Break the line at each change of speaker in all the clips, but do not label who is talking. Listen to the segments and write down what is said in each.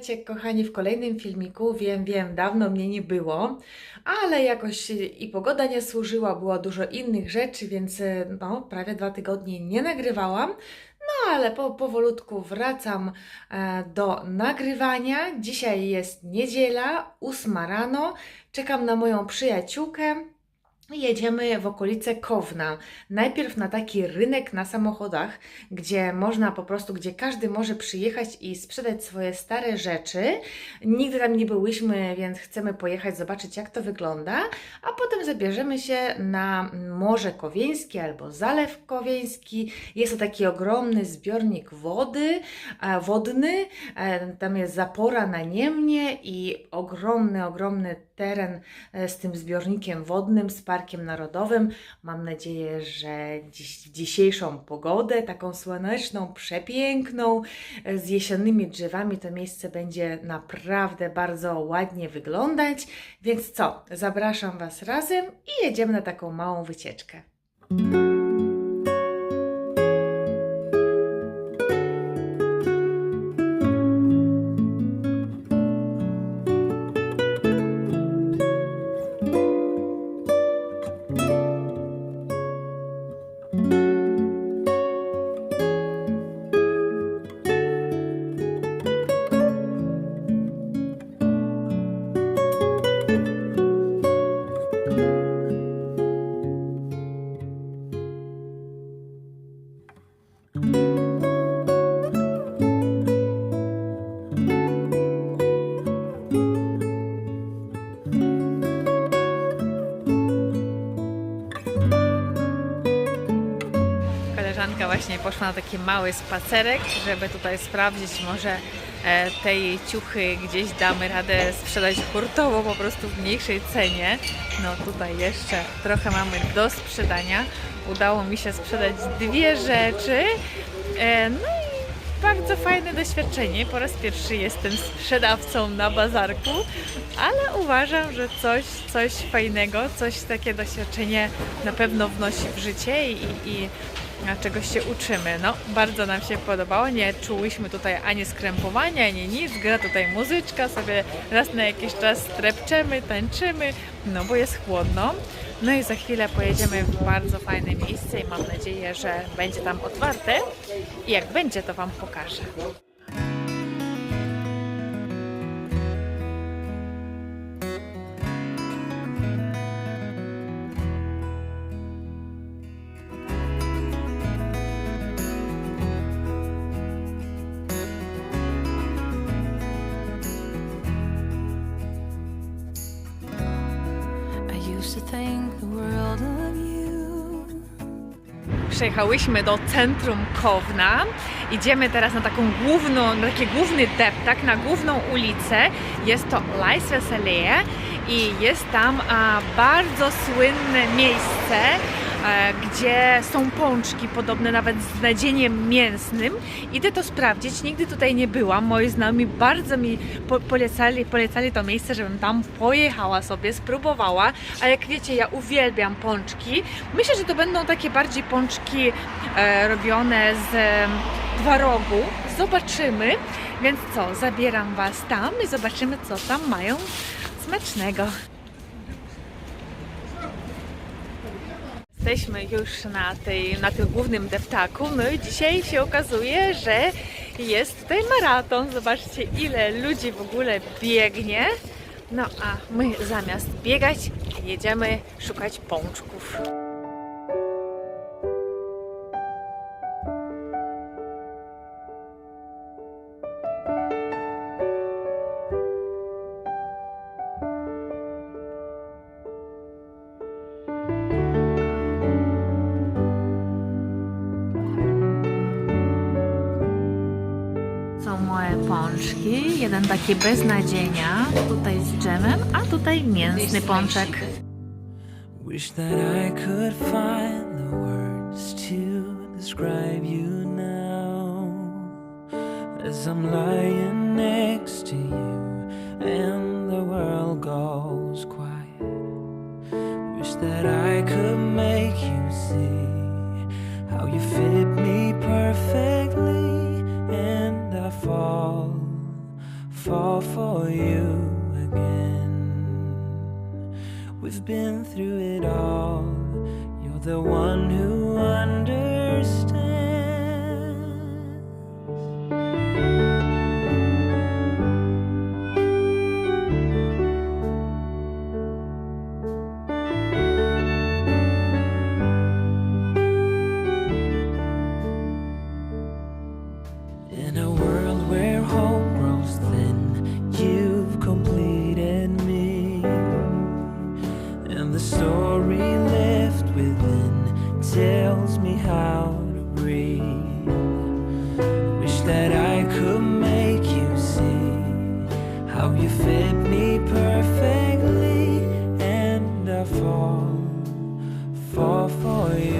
Witajcie, kochani, w kolejnym filmiku. Wiem, wiem, dawno mnie nie było, ale jakoś i pogoda nie służyła, było dużo innych rzeczy, więc e, no, prawie dwa tygodnie nie nagrywałam. No, ale po, powolutku wracam e, do nagrywania. Dzisiaj jest niedziela, ósma rano. Czekam na moją przyjaciółkę. Jedziemy w okolice Kowna. Najpierw na taki rynek na samochodach, gdzie można po prostu, gdzie każdy może przyjechać i sprzedać swoje stare rzeczy. Nigdy tam nie byłyśmy, więc chcemy pojechać, zobaczyć jak to wygląda, a potem zabierzemy się na Morze Kowieńskie albo Zalew Kowieński. Jest to taki ogromny zbiornik wody, e, wodny. E, Tam jest zapora na Niemnie i ogromny, ogromny teren e, z tym zbiornikiem wodnym, z Parkiem Narodowym. Mam nadzieję, że dziś, dzisiejszą pogodę, taką słoneczną, przepiękną, e, z jesiennymi drzewami, to miejsce będzie naprawdę bardzo ładnie wyglądać. Więc co, zapraszam Was razem i jedziemy na taką małą wycieczkę. Właśnie poszła na taki mały spacerek, żeby tutaj sprawdzić, może e, te jej ciuchy gdzieś damy radę sprzedać hurtowo, po prostu w mniejszej cenie. No tutaj jeszcze trochę mamy do sprzedania. Udało mi się sprzedać dwie rzeczy. E, no i bardzo fajne doświadczenie. Po raz pierwszy jestem sprzedawcą na bazarku, ale uważam, że coś, coś fajnego, coś takie doświadczenie na pewno wnosi w życie i, i czegoś się uczymy. No, bardzo nam się podobało. Nie czułyśmy tutaj ani skrępowania, ani nic. Gra tutaj muzyczka, sobie raz na jakiś czas trepczemy, tańczymy, no bo jest chłodno. No i za chwilę pojedziemy w bardzo fajne miejsce i mam nadzieję, że będzie tam otwarte. I jak będzie, to Wam pokażę. Przejechałyśmy do centrum Kowna. Idziemy teraz na taką główną, na taki główny deptak, na główną ulicę. Jest to Leiswesselee i jest tam a, bardzo słynne miejsce, gdzie są pączki, podobne nawet z nadzieniem mięsnym. Idę to sprawdzić, nigdy tutaj nie byłam. Moi znajomi bardzo mi po polecali, polecali to miejsce, żebym tam pojechała sobie, spróbowała. A jak wiecie, ja uwielbiam pączki. Myślę, że to będą takie bardziej pączki e, robione z e, twarogu. Zobaczymy. Więc co, zabieram Was tam i zobaczymy, co tam mają smacznego. Jesteśmy już na, tej, na tym głównym deptaku, no i dzisiaj się okazuje, że jest tutaj maraton. Zobaczcie, ile ludzi w ogóle biegnie. No a my zamiast biegać, jedziemy szukać pączków. Pączki. Jeden taki bez nadzienia, tutaj z dżemem, a tutaj mięsny pączek.
Wish that I could find the words to describe you now as I'm lying next to you and the world goes quiet. Wish that I could make you see how you fit fall for you again. We've been through it all. You're the one who understands.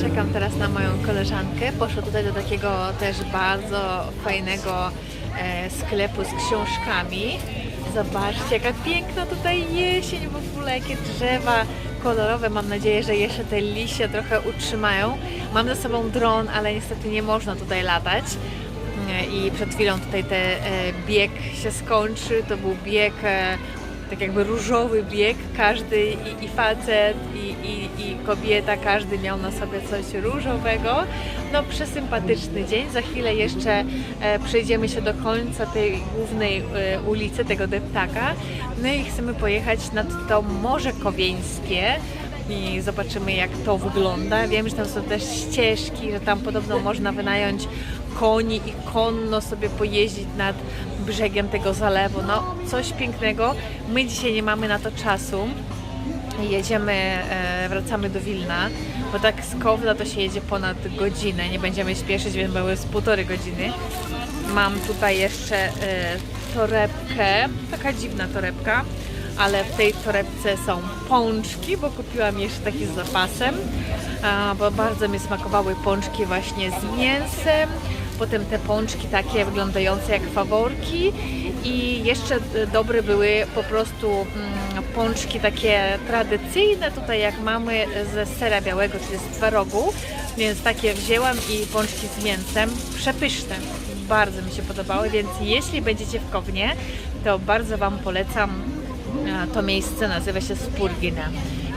Czekam teraz na moją koleżankę. Poszła tutaj do takiego też bardzo fajnego e, sklepu z książkami. Zobaczcie, jaka piękna tutaj jesień w ogóle, jakie drzewa kolorowe. Mam nadzieję, że jeszcze te liście trochę utrzymają. Mam ze sobą dron, ale niestety nie można tutaj latać. I przed chwilą tutaj ten e, bieg się skończy. To był bieg, e, tak jakby różowy bieg. Każdy i, i facet, i, i, i kobieta, każdy miał na sobie coś różowego. No przesympatyczny dzień. Za chwilę jeszcze e, przejdziemy się do końca tej głównej ulicy, tego deptaka. No i chcemy pojechać nad to Morze Kowieńskie i zobaczymy jak to wygląda. Wiem, że tam są też ścieżki, że tam podobno można wynająć koni i konno sobie pojeździć nad brzegiem tego zalewu. No coś pięknego. My dzisiaj nie mamy na to czasu. Jedziemy, e, wracamy do Wilna, bo tak z Kowna to się jedzie ponad godzinę. Nie będziemy śpieszyć, więc były z półtorej godziny. Mam tutaj jeszcze e, torebkę, taka dziwna torebka, ale w tej torebce są pączki, bo kupiłam jeszcze taki z zapasem, bo bardzo mi smakowały pączki właśnie z mięsem. Potem te pączki takie wyglądające jak faworki i jeszcze e, dobre były po prostu mm, pączki takie tradycyjne, tutaj jak mamy ze sera białego, czyli z twarogu, więc takie wzięłam i pączki z mięsem, przepyszne, bardzo mi się podobały, więc jeśli będziecie w Kownie, to bardzo Wam polecam a, to miejsce, nazywa się Spurgina.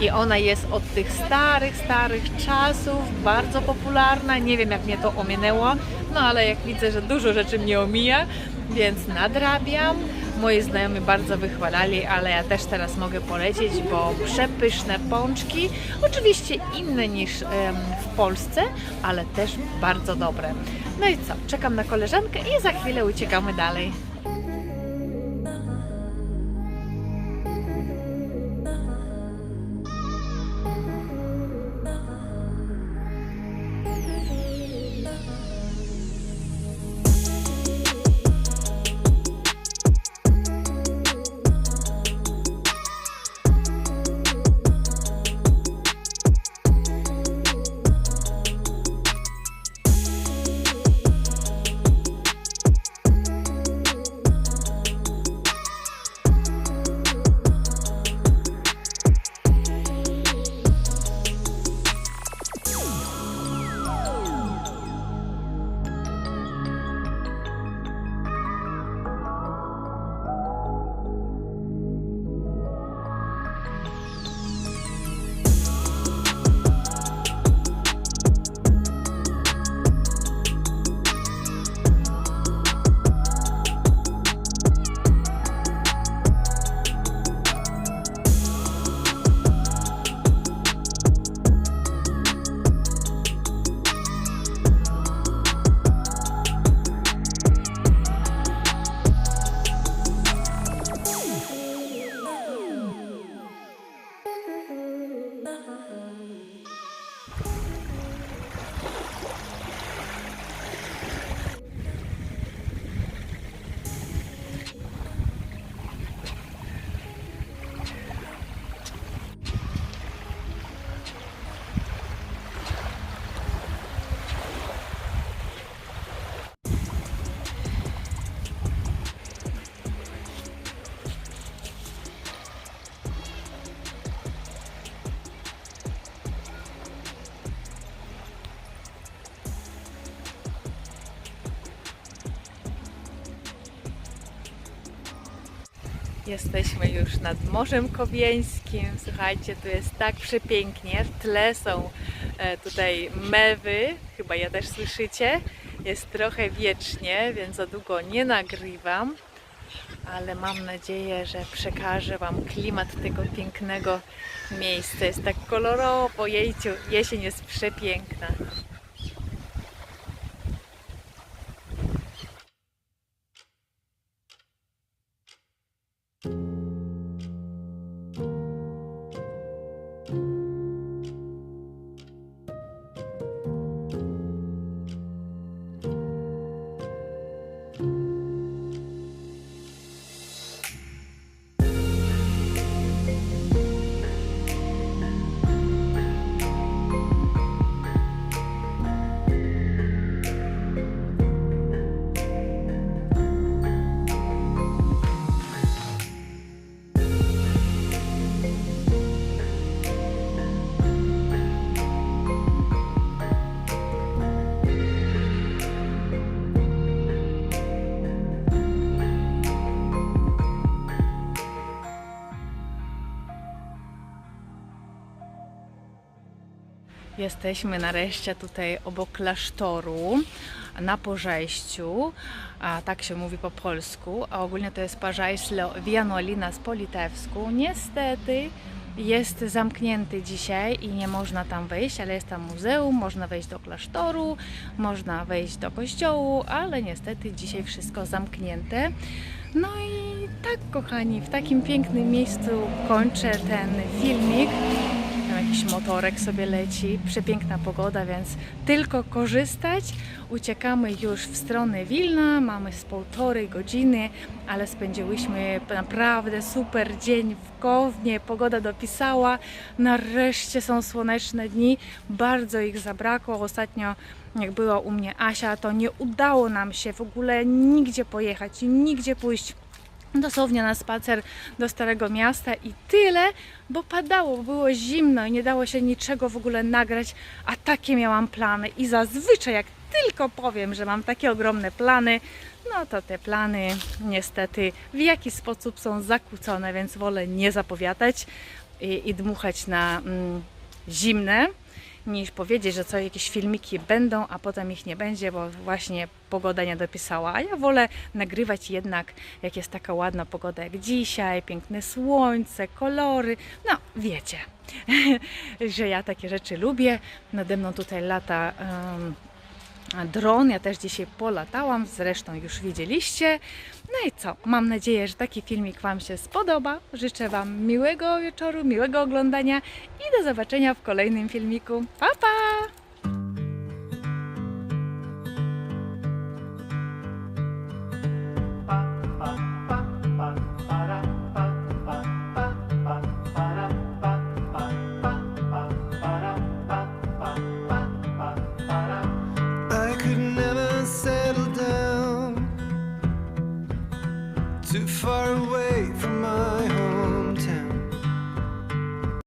I ona jest od tych starych, starych czasów, bardzo popularna. Nie wiem, jak mnie to ominęło, no ale jak widzę, że dużo rzeczy mnie omija, więc nadrabiam. Moi znajomi bardzo wychwalali, ale ja też teraz mogę polecieć, bo przepyszne pączki, oczywiście inne niż w Polsce, ale też bardzo dobre. No i co, czekam na koleżankę i za chwilę uciekamy dalej. Jesteśmy już nad Morzem Kowieńskim. Słuchajcie, tu jest tak przepięknie. W tle są e, tutaj mewy, chyba ja też słyszycie. Jest trochę wiecznie, więc za długo nie nagrywam, ale mam nadzieję, że przekażę Wam klimat tego pięknego miejsca. Jest tak kolorowo, jejciu, jesień jest przepiękna. Jesteśmy nareszcie tutaj obok klasztoru na Pożejściu, a tak się mówi po polsku, a ogólnie to jest Pażajślo Wianolina z politewsku. Niestety jest zamknięty dzisiaj i nie można tam wejść, ale jest tam muzeum, można wejść do klasztoru, można wejść do kościołu, ale niestety dzisiaj wszystko zamknięte. No i tak, kochani, w takim pięknym miejscu kończę ten filmik. Motorek sobie leci, przepiękna pogoda, więc tylko korzystać. Uciekamy już w stronę Wilna, mamy z półtorej godziny, ale spędziłyśmy naprawdę super dzień w Kownie, pogoda dopisała, nareszcie są słoneczne dni, bardzo ich zabrakło. Ostatnio jak była u mnie Asia, to nie udało nam się w ogóle nigdzie pojechać, nigdzie pójść dosłownie na spacer do Starego Miasta i tyle, bo padało, było zimno i nie dało się niczego w ogóle nagrać, a takie miałam plany. I zazwyczaj jak tylko powiem, że mam takie ogromne plany, no to te plany niestety w jakiś sposób są zakłócone, więc wolę nie zapowiadać i, i dmuchać na mm, zimne niż powiedzieć, że co jakieś filmiki będą, a potem ich nie będzie, bo właśnie pogoda nie dopisała. A ja wolę nagrywać jednak, jak jest taka ładna pogoda jak dzisiaj, piękne słońce, kolory. No, wiecie, że ja takie rzeczy lubię. Nade mną tutaj lata. em, dron. Ja też dzisiaj polatałam, zresztą już widzieliście. No i co? Mam nadzieję, że taki filmik Wam się spodoba. Życzę Wam miłego wieczoru, miłego oglądania i do zobaczenia w kolejnym filmiku. Pa, pa!